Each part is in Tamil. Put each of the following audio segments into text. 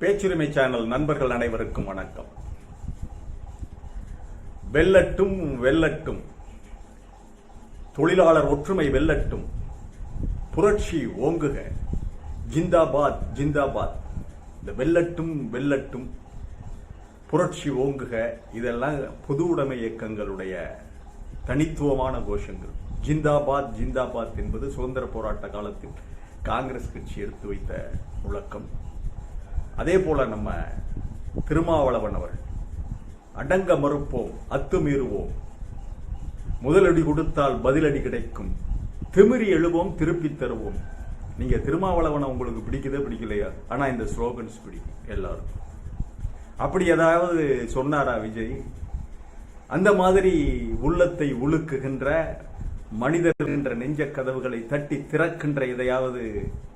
பேச்சுரிமை சேனல் நண்பர்கள் அனைவருக்கும் வணக்கம். வெல்லட்டும் வெல்லட்டும். தொழிலாளர் ஒற்றுமை வெல்லட்டும். புரட்சி ஓங்குக. ஜிந்தாபாத் ஜிந்தாபாத். இந்த வெல்லட்டும் வெல்லட்டும். புரட்சி ஓங்குக. இதெல்லாம் பொது உடைமை இயக்கங்களுடைய தனித்துவமான கோஷங்கள். ஜிந்தாபாத் ஜிந்தாபாத் என்பது சுதந்திர போராட்ட காலத்தில் காங்கிரஸ் கட்சி எடுத்து வைத்த முழக்கம் அதே போல நம்ம திருமாவளவன் அவர்கள் அடங்க மறுப்போம் அத்துமீறுவோம். முதலடி கொடுத்தால் பதிலடி கிடைக்கும். திமிரி எழுவோம் திருப்பி தருவோம். நீங்க திருமாவளவனை உங்களுக்கு பிடிக்குதே பிடிக்கலையா? ஆனா இந்த ஸ்லோகன்ஸ் பிடிக்கும் எல்லாரும் அப்படி ஏதாவது சொன்னாரா விஜய்? அந்த மாதிரி உள்ளத்தை உழுக்குகின்ற மனிதர் என்ற நெஞ்ச கதவுகளை தட்டி திறக்கின்ற எதையாவது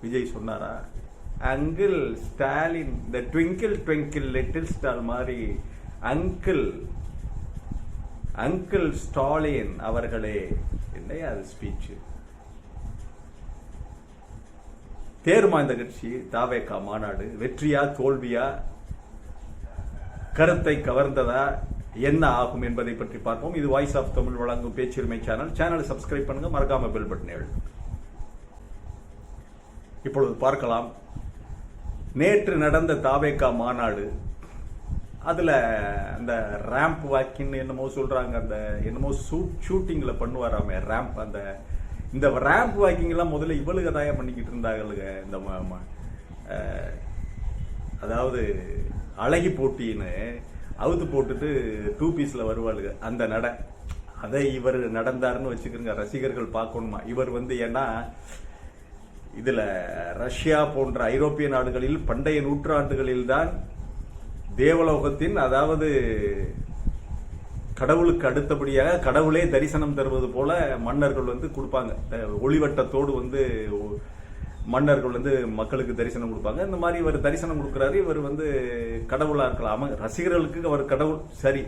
விஜய் சொன்னாரா? அங்கிள் ஸ்டாலின் இந்த ட்விங்கிள் ட்விங்கிள் லிட்டில் ஸ்டால் மாதிரி அங்கிள் அங்கிள் ஸ்டாலின் அவர்களே. என்னையா அது ஸ்பீச் தேர்மா இந்த கட்சி தாவேக்கா மாநாடு வெற்றியா தோல்வியா? கருத்தை கவர்ந்ததா? என்ன ஆகும் என்பதை பற்றி பார்ப்போம். இது வாய்ஸ் ஆஃப் தமிழ் வழங்கும் பேச்சுரிமை சேனல் சேனலை சப்ஸ்கிரைப் பண்ணுங்க மறக்காம பெல் பட்டன் எழுது இப்பொழுது பார்க்கலாம். நேற்று நடந்த தாவேக்கா மாநாடு அதில் அந்த ரேம்ப் வாக்கின்னு என்னமோ சொல்கிறாங்க அந்த என்னமோ ஷூட் ஷூட்டிங்கில் பண்ணுவாராமே ரேம்ப் அந்த இந்த ரேம்ப் வாக்கிங்லாம் முதல்ல இவளுக தாயா பண்ணிக்கிட்டு இருந்தாங்களுங்க இந்த ம- அதாவது அழகி போட்டின்னு அவுத்து போட்டுட்டு டூ பீஸில் வருவாளுங்க அந்த நட. அதை இவர் நடந்தாருன்னு வச்சுக்கிறங்க ரசிகர்கள் பார்க்கணுமா? இவர் வந்து ஏன்னா இதில் ரஷ்யா போன்ற ஐரோப்பிய நாடுகளில் பண்டைய நூற்றாண்டுகளில் தான் தேவலோகத்தின் அதாவது கடவுளுக்கு அடுத்தபடியாக கடவுளே தரிசனம் தருவது போல மன்னர்கள் வந்து கொடுப்பாங்க. ஒளிவட்டத்தோடு வந்து மன்னர்கள் வந்து மக்களுக்கு தரிசனம் கொடுப்பாங்க. இந்த மாதிரி இவர் தரிசனம் கொடுக்குறாரு. இவர் வந்து கடவுளாக இருக்கலாம். ரசிகர்களுக்கு அவர் கடவுள் சரி.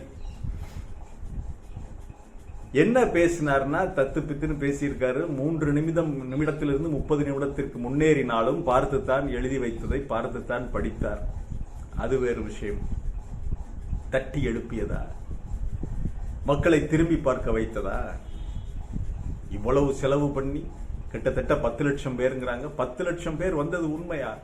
என்ன பேசினார்னா தத்து பித்துன்னு பேசியிருக்காரு. மூன்று நிமிடம் நிமிடத்திலிருந்து முப்பது நிமிடத்திற்கு முன்னேறினாலும் பார்த்துத்தான் எழுதி வைத்ததை பார்த்துத்தான் படித்தார். அது வேறு விஷயம். தட்டி எழுப்பியதா? மக்களை திரும்பி பார்க்க வைத்ததா? இவ்வளவு செலவு பண்ணி கிட்டத்தட்ட பத்து லட்சம் பேருங்கிறாங்க. பத்து லட்சம் பேர் வந்தது உண்மையா?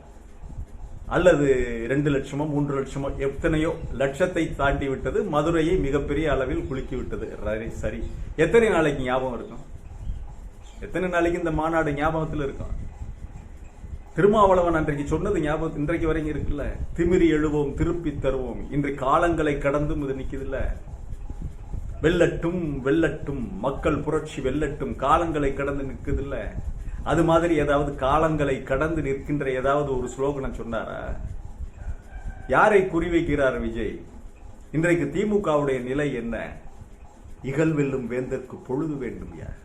அல்லது ரெண்டு லட்சமோ மூன்று லட்சமோ எத்தனையோ லட்சத்தை தாண்டி விட்டது மதுரையை மிகப்பெரிய அளவில் குலுக்கி விட்டது சரி. எத்தனை நாளைக்கு ஞாபகம் இருக்கும்? எத்தனை நாளைக்கு இந்த மாநாடு ஞாபகத்தில் இருக்கும்? திருமாவளவன் அன்றைக்கு சொன்னது ஞாபகம் இன்றைக்கு வரைக்கும் இருக்குல்ல? திமிரி எழுவோம் திருப்பி தருவோம். இன்று காலங்களை கடந்தும் இது நிக்குதுல்ல வெல்லட்டும் வெல்லட்டும். மக்கள் புரட்சி வெல்லட்டும். காலங்களை கடந்து நிற்குதுல்ல? அது மாதிரி ஏதாவது காலங்களை கடந்து நிற்கின்ற ஏதாவது ஒரு ஸ்லோகனம் சொன்னாரா? யாரை குறிவைக்கிறார் விஜய்? இன்றைக்கு திமுகவுடைய நிலை என்ன? இகழ்வெல்லும் வேந்தற்கு பொழுது வேண்டும் யார்?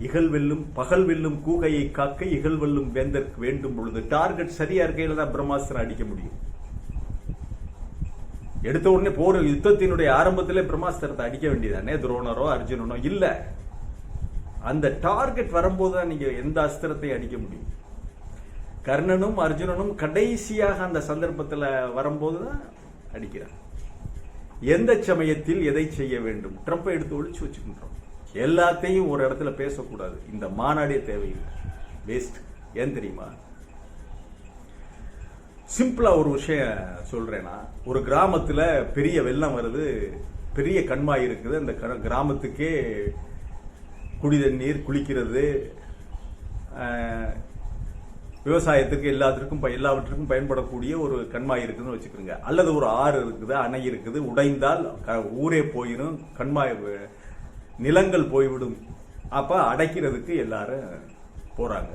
இகழ்வெல்லும் பகல் வெல்லும் கூகையை காக்க இகழ்வெல்லும் வேந்தற்கு வேண்டும் பொழுது டார்கெட் சரியா இருக்கையில தான் பிரம்மாஸ்திரம் அடிக்க முடியும். எடுத்த உடனே போர் யுத்தத்தினுடைய ஆரம்பத்திலே பிரம்மாஸ்திரத்தை அடிக்க வேண்டியதானே? துரோணரோ அர்ஜுனனோ? இல்ல. அந்த டார்கெட் வரும்போது தான் நீங்க எந்த அஸ்திரத்தை அடிக்க முடியும். கர்ணனும் அர்ஜுனனும் கடைசியாக அந்த சந்தர்ப்பத்தில் வரும்போது தான் அடிக்கிறார். எந்த சமயத்தில் எதை செய்ய வேண்டும்? ட்ரம்ப்பை எடுத்து ஒழிச்சு வச்சுக்கின்றோம். எல்லாத்தையும் ஒரு இடத்துல பேசக்கூடாது. இந்த மாநாடே தேவையில்லை. வேஸ்ட் ஏன் தெரியுமா? சிம்பிளா ஒரு விஷயம் சொல்றேன்னா ஒரு கிராமத்துல பெரிய வெள்ளம் வருது பெரிய கண்மாய் இருக்குது அந்த கிராமத்துக்கே குடி தண்ணீர் குளிக்கிறது விவசாயத்துக்கு எல்லாத்திற்கும் ப- எல்லாவற்றுக்கும் பயன்படக்கூடிய ஒரு கண்மாய் இருக்குதுன்னு வச்சுக்கிறோங்க அல்லது ஒரு ஆறு இருக்குது அணை இருக்குது உடைந்தால் க- ஊரே போயிடும் கண்மாய் நிலங்கள் போய்விடும். அப்போ அடைக்கிறதுக்கு எல்லாரும் போகிறாங்க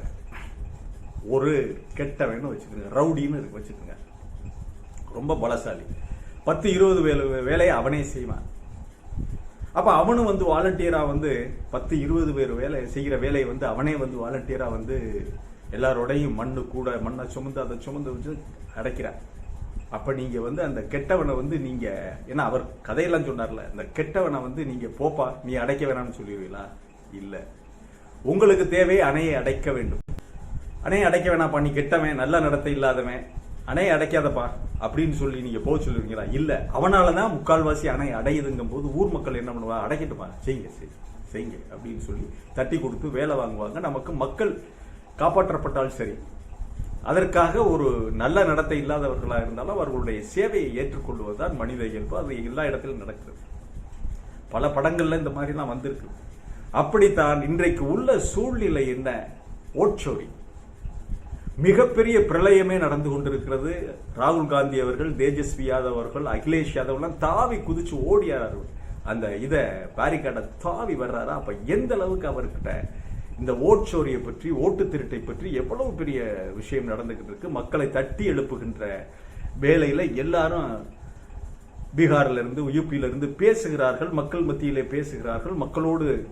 ஒரு கெட்டவன்னு வச்சுக்கோங்க ரவுடின்னு இருக்கு வச்சுக்கோங்க. ரொம்ப பலசாலி. பத்து இருபது வேலை வேலையை அவனே செய்வான். அப்போ அவனும் வந்து வாலண்டியராக வந்து பத்து இருபது பேர் வேலை செய்கிற வேலையை வந்து அவனே வந்து வாலண்டியராக வந்து எல்லாரோடையும் மண்ணு கூட மண்ணை சுமந்து அதை சுமந்து வச்சு அடைக்கிறான் அப்போ நீங்கள் வந்து அந்த கெட்டவனை வந்து நீங்கள் ஏன்னா அவர் கதையெல்லாம் சொன்னார்ல அந்த கெட்டவனை வந்து நீங்கள் போப்பா நீ அடைக்க வேணாம்னு சொல்லுவீங்களா? இல்லை. உங்களுக்கு தேவை அணையை அடைக்க வேண்டும். அணையை அடைக்க வேணாப்பா நீ கெட்டவன் நல்ல நடத்தை இல்லாதவன். அணை அடைக்காதப்பா அப்படின்னு சொல்லி நீங்க போக சொல்லுவீங்களா? இல்ல. அவனாலதான் முக்கால்வாசி அணை அடையுதுங்கும் போது ஊர் மக்கள் என்ன பண்ணுவா அடைக்கட்டுமா செய்யுங்க சரி செய்யுங்க அப்படின்னு சொல்லி தட்டி கொடுத்து வேலை வாங்குவாங்க. நமக்கு மக்கள் காப்பாற்றப்பட்டால் சரி. அதற்காக ஒரு நல்ல நடத்தை இல்லாதவர்களாக இருந்தாலும் அவர்களுடைய சேவையை ஏற்றுக்கொள்வதுதான் மனித இயல்பு. அது எல்லா இடத்திலும் நடக்கிறது. பல படங்கள்ல இந்த மாதிரிலாம் வந்திருக்கு. அப்படித்தான் இன்றைக்கு உள்ள சூழ்நிலை என்ன? ஓட்சோரி மிகப்பெரிய பிரளயமே நடந்து கொண்டிருக்கிறது. ராகுல் காந்தி அவர்கள் தேஜஸ்வி யாதவ் அவர்கள் அகிலேஷ் யாதவ் எல்லாம் தாவி குதிச்சு ஓடியாரு அந்த இதை பாரிகார்டை தாவி வர்றாரா? அப்ப எந்த அளவுக்கு அவர்கிட்ட இந்த ஓட்சோரியை பற்றி ஓட்டு திருட்டை பற்றி எவ்வளவு பெரிய விஷயம் நடந்துகிட்டு இருக்கு? மக்களை தட்டி எழுப்புகின்ற வேலையில எல்லாரும் பீகார்ல இருந்து யூபியில இருந்து பேசுகிறார்கள். மக்கள் மத்தியிலே பேசுகிறார்கள். மக்களோடு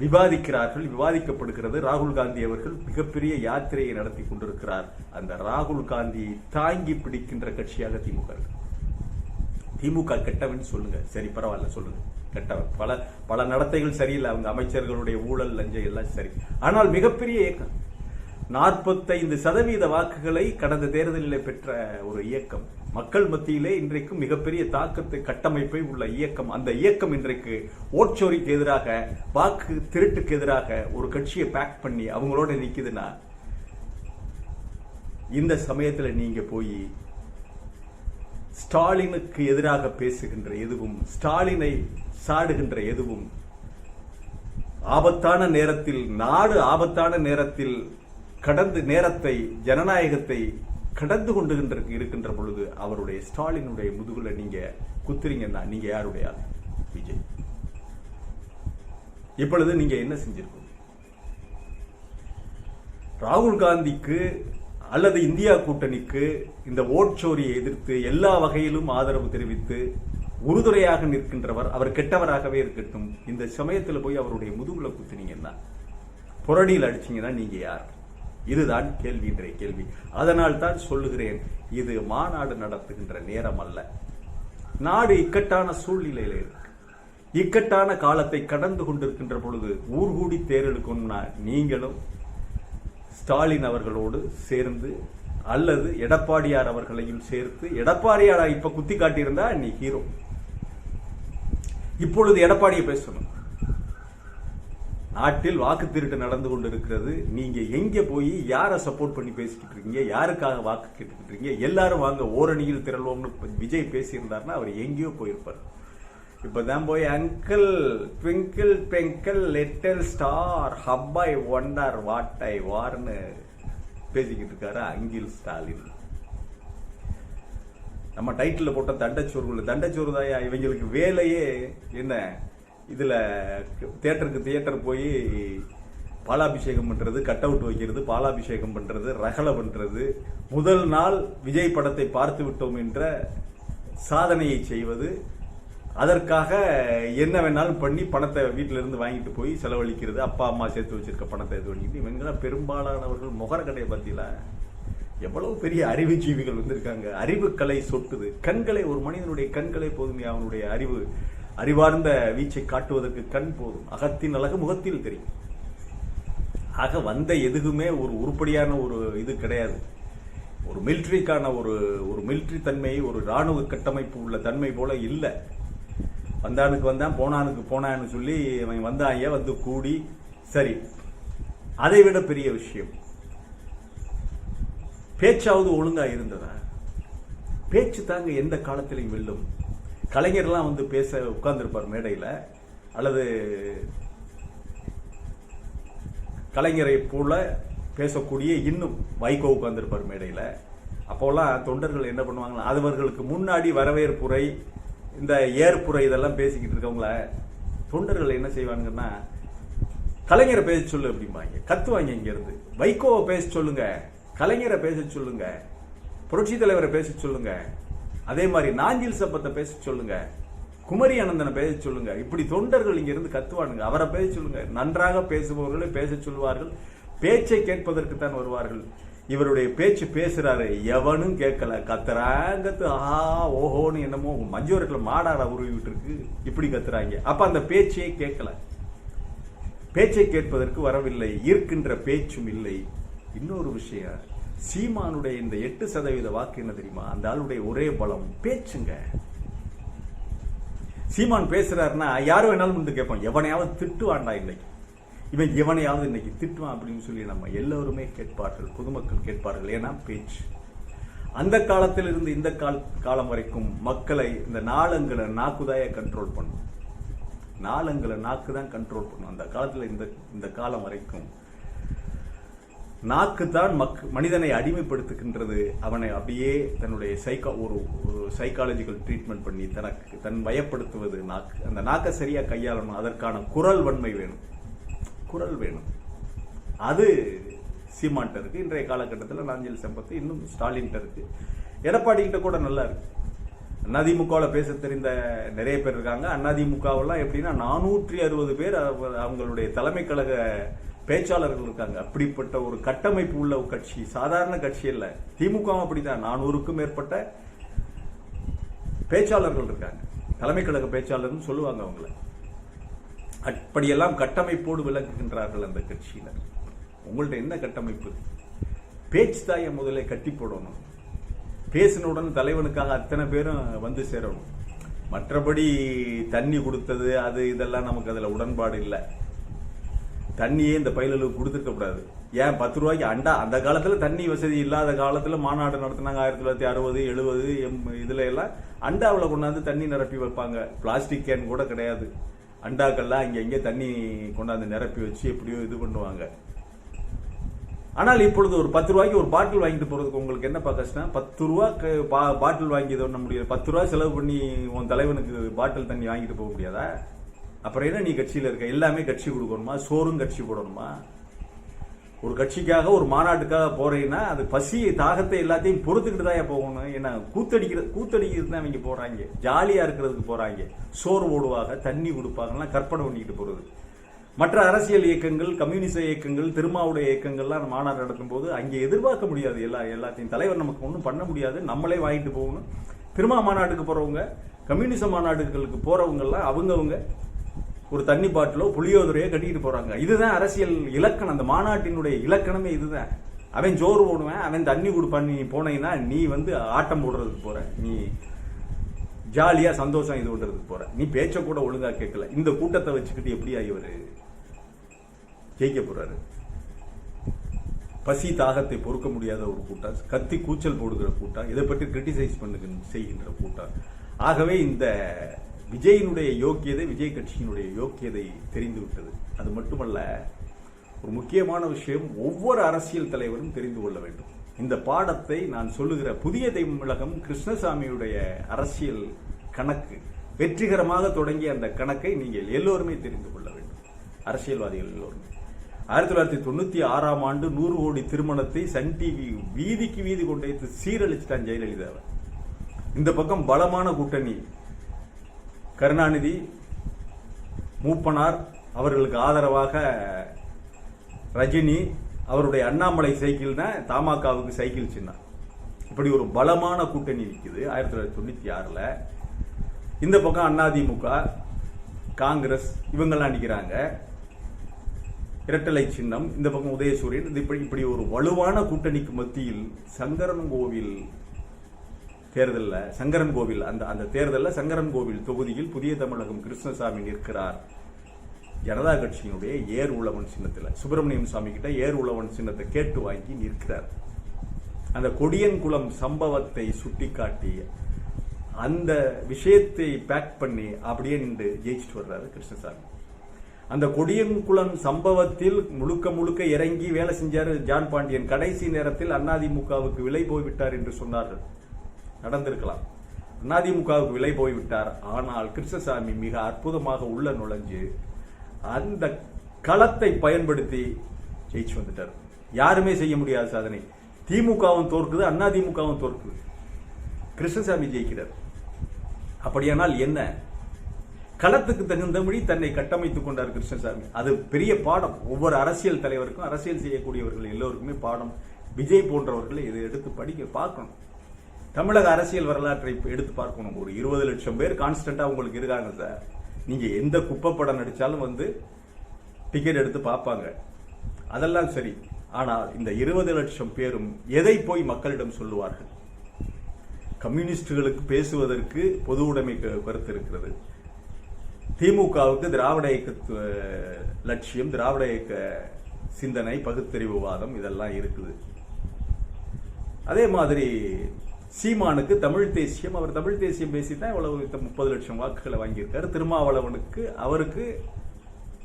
விவாதிக்கிறார்கள் விவாதிக்கப்படுகிறது. ராகுல் காந்தி அவர்கள் மிகப்பெரிய யாத்திரையை நடத்தி கொண்டிருக்கிறார். அந்த ராகுல் காந்தி தாங்கி பிடிக்கின்ற கட்சியாக திமுக திமுக கெட்டவன் சொல்லுங்க. சரி பரவாயில்ல சொல்லுங்க. கெட்டவன். பல பல நடத்தைகள் சரியில்லை. அவங்க அமைச்சர்களுடைய ஊழல் லஞ்சம் எல்லாம் சரி. ஆனால் மிகப்பெரிய இயக்கம். நாற்பத்தைந்து சதவீத வாக்குகளை கடந்த தேர்தலில் பெற்ற ஒரு இயக்கம். மக்கள் மத்தியிலே இன்றைக்கும் மிகப்பெரிய தாக்கத்தை கட்டமைப்பை உள்ள இயக்கம் அந்த இயக்கம் இன்றைக்கு ஓட்சோரிக்கு எதிராக வாக்கு திருட்டுக்கு எதிராக ஒரு கட்சியை பேக் பண்ணி அவங்களோட நிற்குதுன்னா இந்த சமயத்தில் நீங்க போய் ஸ்டாலினுக்கு எதிராக பேசுகின்ற எதுவும் ஸ்டாலினை சாடுகின்ற எதுவும் ஆபத்தான நேரத்தில் நாடு ஆபத்தான நேரத்தில் கடந்து நேரத்தை ஜனநாயகத்தை கடந்து கொண்டு இருக்கின்ற பொழுது அவருடைய ஸ்டாலினுடைய முதுகுல நீங்க குத்துறீங்கன்னா நீங்க யாருடைய ஆள்? விஜய். இப்பொழுது நீங்க என்ன செஞ்சிருக்கோம் ராகுல் காந்திக்கு அல்லது இந்தியா கூட்டணிக்கு இந்த ஓட்சோரியை எதிர்த்து எல்லா வகையிலும் ஆதரவு தெரிவித்து உறுதுணையாக நிற்கின்றவர் அவர் கெட்டவராகவே இருக்கட்டும் இந்த சமயத்தில் போய் அவருடைய முதுகுல குத்துனீங்கன்னா புரடியில் அடிச்சீங்கன்னா நீங்க யார்? இதுதான் கேள்வி இன்றைய கேள்வி. அதனால் தான் சொல்லுகிறேன் இது மாநாடு நடத்துகின்ற நேரம் அல்ல நாடு இக்கட்டான சூழ்நிலையில இருக்கு. இக்கட்டான காலத்தை கடந்து கொண்டிருக்கின்ற பொழுது ஊர்கூடி தேர்தலுக்குன்னா நீங்களும் ஸ்டாலின் அவர்களோடு சேர்ந்து அல்லது எடப்பாடியார் அவர்களையும் சேர்த்து எடப்பாடியார் இப்ப குத்தி காட்டியிருந்தா நீ ஹீரோ இப்பொழுது எடப்பாடியை பேசணும் நாட்டில் வாக்கு திருட்டு நடந்து கொண்டிருக்கிறது. நீங்க எங்க போய் யாரை சப்போர்ட் பண்ணி பேசிக்கிட்டு இருக்கீங்க? யாருக்காக வாக்கு கேட்டுக்கிட்டு இருக்கீங்க? எல்லாரும் வாங்க ஓரணியில் திரள்வோம்னு விஜய் பேசியிருந்தாருன்னா அவர் எங்கேயோ போயிருப்பார். இப்பதான் போய் uncle twinkle twinkle little star how I wonder what வார்னு பேசிக்கிட்டு இருக்காரு அங்கில் ஸ்டாலின். நம்ம டைட்டில் போட்ட தண்டச்சோறு தண்டச்சோறு தாயா இவங்களுக்கு வேலையே என்ன? இதில் தேட்டருக்கு தியேட்டர் போய் பாலாபிஷேகம் பண்ணுறது கட் அவுட் வைக்கிறது பாலாபிஷேகம் பண்ணுறது ரகலை பண்ணுறது முதல் நாள் விஜய் படத்தை பார்த்து விட்டோம் என்ற சாதனையை செய்வது. அதற்காக என்ன வேணாலும் பண்ணி பணத்தை வீட்டில இருந்து வாங்கிட்டு போய் செலவழிக்கிறது. அப்பா அம்மா சேர்த்து வச்சிருக்க பணத்தை இது பண்ணிக்கிட்டு இவங்கெல்லாம் பெரும்பாலானவர்கள் முகர கடையை பத்தியில எவ்வளவு பெரிய அறிவு ஜீவிகள் வந்திருக்காங்க. அறிவு கலை சொட்டுது. கண்களை ஒரு மனிதனுடைய கண்களை போதுமே அவனுடைய அறிவு. அறிவார்ந்த வீச்சை காட்டுவதற்கு கண் போதும். அகத்தின் அழகு முகத்தில் தெரியும். ஆக வந்த எதுக்குமே ஒரு உருப்படியான ஒரு இது கிடையாது. ஒரு மிலிட்ரிக்கான ஒரு ஒரு மிலிட்ரி தன்மை ஒரு ராணுவ கட்டமைப்பு உள்ள தன்மை போல இல்லை. வந்தானுக்கு வந்தான் போனானுக்கு போனான்னு சொல்லி அவன் வந்தாங்க வந்து கூடி சரி. அதை விட பெரிய விஷயம். பேச்சாவது ஒழுங்கா இருந்ததா? பேச்சு தாங்க எந்த காலத்திலையும் வெல்லும். கலைஞர்லாம் வந்து பேச உட்கார்ந்துருப்பார் மேடையில் அல்லது கலைஞரை போல பேசக்கூடிய இன்னும் வைகோ உட்கார்ந்துருப்பார் மேடையில். அப்போல்லாம் தொண்டர்கள் என்ன பண்ணுவாங்களா அவர்களுக்கு முன்னாடி வரவேற்புரை இந்த ஏற்புரை இதெல்லாம் பேசிக்கிட்டு இருக்கவங்கள தொண்டர்கள் என்ன செய்வாங்கன்னா கலைஞரை பேச சொல்லு அப்படிம்பாங்க. கத்துவாங்க இங்கேருந்து. வைகோவை பேச சொல்லுங்க. கலைஞரை பேச சொல்லுங்க. புரட்சி தலைவரை பேச சொல்லுங்க. அதே மாதிரி நாஞ்சில் சப்பத்தை பேச சொல்லுங்க. குமரி அனந்தனை பேச சொல்லுங்க. இப்படி தொண்டர்கள் இங்க இருந்து கத்துவானுங்க. அவரை பேச சொல்லுங்க. நன்றாக பேசுபவர்களை பேச சொல்வார்கள். பேச்சை கேட்பதற்கு தான் வருவார்கள். இவருடைய பேச்சு பேசுறாரு. எவனும் கேட்கல. கத்துறாங்கத்து ஆஹா ஓஹோன்னு என்னமோ மஞ்சூரத்துல மாடாட உருவிட்டு இருக்கு இப்படி கத்துறாங்க. அப்ப அந்த பேச்சையே கேட்கல. பேச்சை கேட்பதற்கு வரவில்லை. ஈர்க்கின்ற பேச்சும் இல்லை. இன்னொரு விஷயம். சீமானுடைய இந்த எட்டு சதவீத வாக்கு என்ன தெரியுமா? அந்த ஆளுடைய ஒரே பலம் பேச்சுங்க. சீமான் பேசுறாருன்னா யார் வேணாலும் வந்து கேட்பான். எவனையாவது திட்டுவான்டா இன்னைக்கு. இவன் எவனையாவது இன்னைக்கு திட்டுவான் அப்படின்னு சொல்லி நம்ம எல்லோருமே கேட்பார்கள் பொதுமக்கள் கேட்பார்கள். ஏன்னா பேச்சு. அந்த காலத்தில் இருந்து இந்த கால காலம் வரைக்கும் மக்களை இந்த நாளங்களை நாக்குதாய கண்ட்ரோல் பண்ணும். நாளங்களை நாக்கு தான் கண்ட்ரோல் பண்ணும். அந்த காலத்தில் இந்த இந்த காலம் வரைக்கும் நாக்கு தான் மக் மனிதனை அடிமைப்படுத்துகின்றது. அவனை அப்படியே தன்னுடைய சைக்கா ஒரு ஒரு சைக்காலஜிக்கல் ட்ரீட்மெண்ட் பண்ணி தனக்கு தன் வயப்படுத்துவது நாக்கு. அந்த நாக்கை சரியாக கையாளணும். அதற்கான குரல் வன்மை வேணும். குரல் வேணும். அது சீமான்ட்ட இருக்குது இன்றைய காலகட்டத்தில் நாஞ்சில் செம்பத்து இன்னும் ஸ்டாலின்ட்ட இருக்கு எடப்பாடிக்கிட்ட கூட நல்லா இருக்கு. அதிமுகவில் பேச தெரிந்த நிறைய பேர் இருக்காங்க. அதிமுகவெல்லாம் எப்படின்னா நானூற்றி அறுபது பேர் அவங்களுடைய தலைமை கழக பேச்சாளர்கள் இருக்காங்க. அப்படிப்பட்ட ஒரு கட்டமைப்பு உள்ள ஒரு கட்சி சாதாரண கட்சி இல்ல திமுகவும் அப்படிதான் நானூறுக்கும் மேற்பட்ட பேச்சாளர்கள் இருக்காங்க. தலைமை கழக பேச்சாளர்னு சொல்லுவாங்க அவங்கள. அப்படியெல்லாம் கட்டமைப்போடு விளக்குகின்றார்கள் அந்த கட்சியினர். உங்கள்ட்ட என்ன கட்டமைப்பு? பேச்சு தாயை முதல்ல கட்டி போடணும். பேசினவுடன் தலைவனுக்காக அத்தனை பேரும் வந்து சேரணும். மற்றபடி தண்ணி கொடுத்தது அது இதெல்லாம் நமக்கு அதுல உடன்பாடு இல்லை. தண்ணியே இந்த பயிலுக்கு கொடுத்துருக்க கூடாது. ஏன் பத்து ரூபாய்க்கு அண்டா? அந்த காலத்துல தண்ணி வசதி இல்லாத காலத்துல மாநாடு நடத்தினாங்க ஆயிரத்தி தொள்ளாயிரத்தி அறுபது எழுபது எம் இதுல எல்லாம் அண்டாவில் கொண்டாந்து தண்ணி நிரப்பி வைப்பாங்க. பிளாஸ்டிக் கேன் கூட கிடையாது. அண்டாக்கள்லாம் இங்க எங்கே தண்ணி கொண்டாந்து நிரப்பி வச்சு எப்படியோ இது பண்ணுவாங்க. ஆனால் இப்பொழுது ஒரு பத்து ரூபாய்க்கு ஒரு பாட்டில் வாங்கிட்டு போறதுக்கு உங்களுக்கு என்னப்பா கஷ்டம்? பத்து ரூபா பா- பாட்டில் வாங்கி இது பண்ண முடியாது பத்து ரூபா செலவு பண்ணி உன் தலைவனுக்கு பாட்டில் தண்ணி வாங்கிட்டு போக முடியாதா? அப்புறம் என்ன நீ கட்சியில் இருக்க? எல்லாமே கட்சி கொடுக்கணுமா? சோறும் கட்சி போடணுமா? ஒரு கட்சிக்காக ஒரு மாநாட்டுக்காக போறீங்கன்னா அது பசி தாகத்தை எல்லாத்தையும் பொறுத்துக்கிட்டு தான் போகணும். என்ன கூத்தடிக்கிற கூத்தடிக்கிறது தான் அவங்க போறாங்க. ஜாலியா இருக்கிறதுக்கு போறாங்க. சோறு ஓடுவாங்க தண்ணி கொடுப்பாங்கலாம் கற்பனை பண்ணிக்கிட்டு போறது. மற்ற அரசியல் இயக்கங்கள் கம்யூனிச இயக்கங்கள் திருமாவுடைய இயக்கங்கள்லாம் மாநாடு நடத்தும் போது அங்கே எதிர்பார்க்க முடியாது. எல்லா எல்லாத்தையும் தலைவர் நமக்கு ஒன்றும் பண்ண முடியாது. நம்மளே வாங்கிட்டு போகணும். திருமா மாநாட்டுக்கு போறவங்க கம்யூனிச மாநாடுகளுக்கு போறவங்கெல்லாம் அவங்கவுங்க. ஒரு தண்ணி பாட்டிலோ புளியோதரையோ கட்டிக்கிட்டு போறாங்க. இதுதான் அரசியல் இலக்கணம். அந்த மாநாட்டினுடைய இலக்கணமே இதுதான். அவன் ஜோறு போடுவேன் அவன் தண்ணி கொடுப்பான். நீ போனீங்கன்னா நீ வந்து ஆட்டம் போடுறதுக்கு போற. நீ ஜாலியா சந்தோஷம் இது பண்றதுக்கு போற. நீ பேச்ச கூட ஒழுங்கா கேட்கல. இந்த கூட்டத்தை வச்சுக்கிட்டு எப்படி இவர்? ஜெயிக்க போறாரு. பசி தாகத்தை பொறுக்க முடியாத ஒரு கூட்டம் கத்தி கூச்சல் போடுகிற கூட்டம் இதை பற்றி கிரிட்டிசைஸ் பண்ணுகிற செய்கின்ற கூட்டம் ஆகவே இந்த விஜயினுடைய யோக்கியதை விஜய் கட்சியினுடைய யோக்கியதை தெரிந்துவிட்டது. அது மட்டுமல்ல ஒரு முக்கியமான விஷயம் ஒவ்வொரு அரசியல் தலைவரும் தெரிந்து கொள்ள வேண்டும். இந்த பாடத்தை நான் சொல்லுகிற புதிய தமிழகம் கிருஷ்ணசாமியுடைய அரசியல் கணக்கு வெற்றிகரமாக தொடங்கிய அந்த கணக்கை நீங்கள் எல்லோருமே தெரிந்து கொள்ள வேண்டும். அரசியல்வாதிகள் எல்லோருமே. ஆயிரத்தி தொள்ளாயிரத்தி தொண்ணூற்றி ஆறாம் ஆண்டு நூறு கோடி திருமணத்தை சன் டிவி வீதிக்கு வீதி கொண்டு சீரழிச்சிட்டான் ஜெயலலிதாவை. இந்த பக்கம் பலமான கூட்டணி கருணாநிதி மூப்பனார் அவர்களுக்கு ஆதரவாக ரஜினி அவருடைய அண்ணாமலை சைக்கிள் தான் தமாகாவுக்கு சைக்கிள் சின்னம் இப்படி ஒரு பலமான கூட்டணி நிற்குது ஆயிரத்தி தொள்ளாயிரத்தி தொண்ணூற்றி ஆறில். இந்த பக்கம் அதிமுக காங்கிரஸ் இவங்கெல்லாம் நிற்கிறாங்க இரட்டலை சின்னம் இந்த பக்கம் உதயசூரியன் இது இப்படி இப்படி ஒரு வலுவான கூட்டணிக்கு மத்தியில் சங்கரன் கோவில் தேர்தலில் சங்கரன் கோவில் அந்த அந்த தேர்தலில் சங்கரன் கோவில் தொகுதியில் புதிய தமிழகம் கிருஷ்ணசாமி நிற்கிறார். ஜனதா கட்சியினுடைய ஏர் உழவன் சின்னத்தில் சுப்பிரமணியம் சாமி கிட்ட ஏர் உழவன் சின்னத்தை கேட்டு வாங்கி நிற்கிறார். அந்த கொடியன்குளம் சம்பவத்தை சுட்டிக்காட்டி அந்த விஷயத்தை பேக் பண்ணி அப்படியே நின்று ஜெயிச்சுட்டு வர்றாரு கிருஷ்ணசாமி. அந்த கொடியன்குளம் சம்பவத்தில் முழுக்க முழுக்க இறங்கி வேலை செஞ்சார் ஜான் பாண்டியன். கடைசி நேரத்தில் அதிமுகவுக்கு விலை போய்விட்டார் என்று சொன்னார்கள். நடந்திருக்கலாம். அதிமுகவுக்கு விலை போய்விட்டார். ஆனால் கிருஷ்ணசாமி மிக அற்புதமாக உள்ள நுழைஞ்சு அந்த களத்தை பயன்படுத்தி ஜெயிச்சு வந்துட்டார். யாருமே செய்ய முடியாத சாதனை. திமுகவும் தோற்குது அதிமுகவும் தோற்குது. கிருஷ்ணசாமி ஜெயிக்கிறார். அப்படியானால் என்ன? களத்துக்கு தகுந்தபடி தன்னை கட்டமைத்துக் கொண்டார் கிருஷ்ணசாமி. அது பெரிய பாடம். ஒவ்வொரு அரசியல் தலைவருக்கும் அரசியல் செய்யக்கூடியவர்கள் எல்லோருக்குமே பாடம். விஜய் போன்றவர்களை இதை எடுத்து படிக்க பார்க்கணும். தமிழக அரசியல் வரலாற்றை எடுத்து பார்க்கணும். ஒரு இருபது லட்சம் பேர் கான்ஸ்டன்டா உங்களுக்கு இருக்காங்க சார். நீங்க எந்த குப்பை படம் நடிச்சாலும் வந்து டிக்கெட் எடுத்து பார்ப்பாங்க. அதெல்லாம் சரி. ஆனால் இந்த இருபது லட்சம் பேரும் எதை போய் மக்களிடம் சொல்லுவார்கள்? கம்யூனிஸ்டுகளுக்கு பேசுவதற்கு பொது உடைமை க- கருத்து இருக்கிறது. திமுகவுக்கு திராவிட இயக்க லட்சியம் திராவிட இயக்க சிந்தனை பகுத்தறிவுவாதம் இதெல்லாம் இருக்குது. அதே மாதிரி சீமானுக்கு தமிழ் தேசியம் அவர் தமிழ் தேசியம் பேசித்தான் இவ்வளவு முப்பது லட்சம் வாக்குகளை வாங்கியிருக்காரு. திருமாவளவனுக்கு அவருக்கு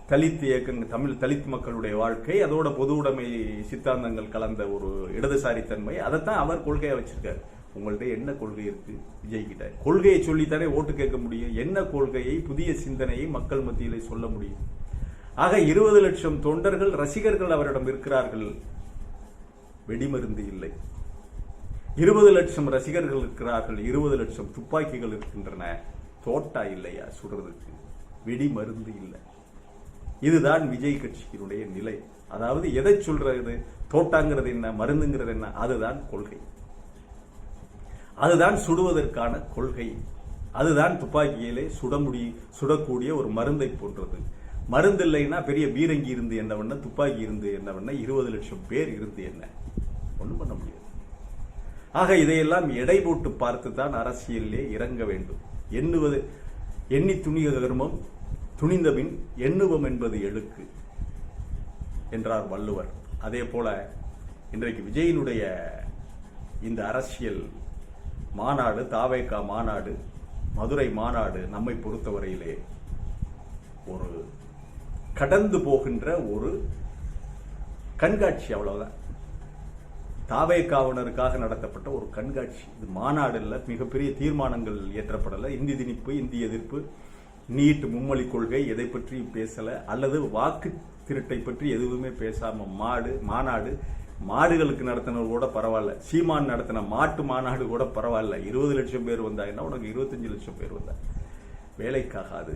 தலித் இயக்கங்கள் தமிழ் தலித் மக்களுடைய வாழ்க்கை அதோட பொது உடைமை சித்தாந்தங்கள் கலந்த ஒரு இடதுசாரித்தன்மை அதைத்தான் அவர் கொள்கையா வச்சிருக்காரு. உங்கள்ட்ட என்ன கொள்கை இருக்கு? விஜய் கிட்ட. கொள்கையை சொல்லித்தானே ஓட்டு கேட்க முடியும். என்ன கொள்கையை புதிய சிந்தனையை மக்கள் மத்தியிலே சொல்ல முடியும்? ஆக இருபது லட்சம் தொண்டர்கள் ரசிகர்கள் அவரிடம் இருக்கிறார்கள். வெடிமருந்து இல்லை. இருபது லட்சம் ரசிகர்கள் இருக்கிறார்கள் இருபது லட்சம் துப்பாக்கிகள் இருக்கின்றன. தோட்டா இல்லையா? சுடுறதுக்கு. வெடி மருந்து இல்லை. இதுதான் விஜய் கட்சியினுடைய நிலை. அதாவது எதை சொல்றது? தோட்டாங்கிறது என்ன? மருந்துங்கிறது என்ன? அதுதான் கொள்கை. அதுதான் சுடுவதற்கான கொள்கை. அதுதான் துப்பாக்கியிலே சுட முடி சுடக்கூடிய ஒரு மருந்தை போன்றது. மருந்து இல்லைன்னா பெரிய பீரங்கி இருந்து என்ன பண்ண? துப்பாக்கி இருந்து என்ன பண்ண? இருபது லட்சம் பேர் இருந்து என்ன? ஒன்றும் பண்ண முடியாது. ஆக இதையெல்லாம் எடை போட்டு பார்த்து தான் அரசியலிலே இறங்க வேண்டும். எண்ணுவது எண்ணி துணிக கர்மம் துணிந்தபின் எண்ணுவம் என்பது எழுக்கு என்றார் வள்ளுவர். அதே போல இன்றைக்கு விஜயினுடைய இந்த அரசியல் மாநாடு தாவேகா மாநாடு மதுரை மாநாடு நம்மை பொறுத்தவரையிலே ஒரு கடந்து போகின்ற ஒரு கண்காட்சி அவ்வளவுதான். தாவேக்காவினருக்காக நடத்தப்பட்ட ஒரு கண்காட்சி. இது மாநாடு மிகப்பெரிய தீர்மானங்கள் ஏற்றப்படலை இந்தி திணிப்பு இந்தி எதிர்ப்பு நீட் மும்மொழி கொள்கை எதை பற்றி பேசலை அல்லது வாக்கு திருட்டை பற்றி எதுவுமே பேசாம மாடு மாநாடு மாடுகளுக்கு நடத்தினது கூட பரவாயில்ல. சீமான் நடத்தின மாட்டு மாநாடு கூட பரவாயில்ல. இருபது லட்சம் பேர் வந்தாங்கன்னா உனக்கு இருபத்தஞ்சு லட்சம் பேர் வந்தாங்க வேலைக்காகாது.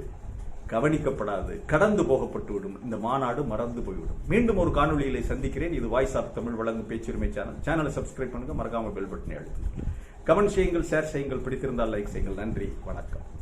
கவனிக்கப்படாது. கடந்து போகப்பட்டு விடும். இந்த மாநாடு மறந்து போய்விடும். மீண்டும் ஒரு காணொளியிலே சந்திக்கிறேன். இது வாய்ஸ் ஆஃப் தமிழ் வழங்கும் பேச்சுரிமை சேனல். சேனலை சப்ஸ்கிரைப் பண்ணுங்க. மறக்காம பெல் பட்டனை அழுத்துங்க. கமெண்ட் செய்யுங்கள் ஷேர் செய்யுங்கள். பிடித்திருந்தால் லைக் செய்யுங்கள். நன்றி. வணக்கம்.